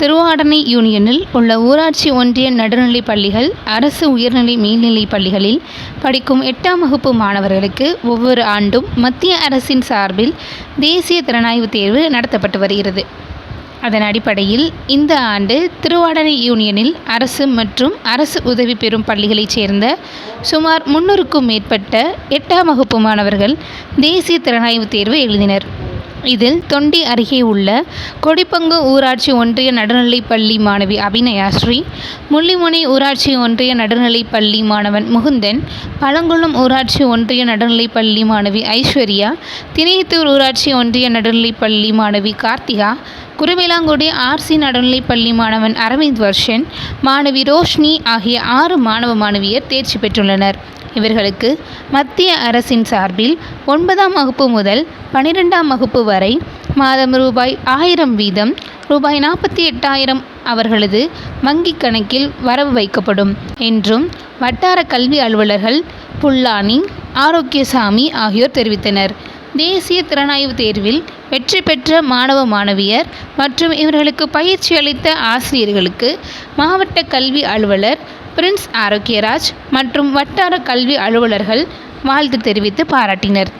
திருவாடனை யூனியனில் உள்ள ஊராட்சி ஒன்றிய நடுநிலைப் பள்ளிகள் அரசு உயர்நிலை மேல்நிலைப் பள்ளிகளில் படிக்கும் எட்டாம் வகுப்பு மாணவர்களுக்கு ஒவ்வொரு ஆண்டும் மத்திய அரசின் சார்பில் தேசிய திறனாய்வு தேர்வு நடத்தப்பட்டு வருகிறது. அதன் அடிப்படையில் இந்த ஆண்டு திருவாடனை யூனியனில் அரசு மற்றும் அரசு உதவி பெறும் பள்ளிகளைச் சேர்ந்த சுமார் முன்னூறுக்கும் மேற்பட்ட எட்டாம் வகுப்பு மாணவர்கள் தேசிய திறனாய்வு தேர்வு எழுதினர். இதில் தொண்டி அருகே உள்ள கொடிப்பங்கு ஊராட்சி ஒன்றிய நடுநிலைப் பள்ளி மாணவி அபிநயாஸ்ரீ முள்ளிமுனை ஊராட்சி ஒன்றிய நடுநிலைப் பள்ளி மாணவன் முகுந்தன் பழங்குளம் ஊராட்சி ஒன்றிய நடுநிலைப்பள்ளி மாணவி ஐஸ்வர்யா தினையத்தூர் ஊராட்சி ஒன்றிய நடுநிலைப்பள்ளி மாணவி கார்த்திகா குருவிலாங்குடி ஆர்சி நடுநிலைப்பள்ளி மாணவன் அரவிந்த் வர்ஷன் மாணவி ரோஷினி ஆகிய ஆறு மாணவ மாணவியர் தேர்ச்சி பெற்றுள்ளனர். இவர்களுக்கு மத்திய அரசின் சார்பில் ஒன்பதாம் வகுப்பு முதல் பனிரெண்டாம் வகுப்பு வரை மாதம் ரூபாய் ஆயிரம் வீதம் ரூபாய் நாற்பத்தி எட்டாயிரம் அவர்களது வங்கிக் கணக்கில் வரவு வைக்கப்படும் என்றும் வட்டார கல்வி அலுவலர்கள் புல்லானி ஆரோக்கியசாமி ஆகியோர் தெரிவித்தனர். தேசிய திறனாய்வு தேர்வில் வெற்றி பெற்ற மாணவ மாணவியர் மற்றும் இவர்களுக்கு பயிற்சி அளித்த ஆசிரியர்களுக்கு மாவட்ட கல்வி அலுவலர் பிரின்ஸ் ஆரோக்கியராஜ் மற்றும் வட்டார கல்வி அலுவலர்கள் வாழ்த்து தெரிவித்து பாராட்டினர்.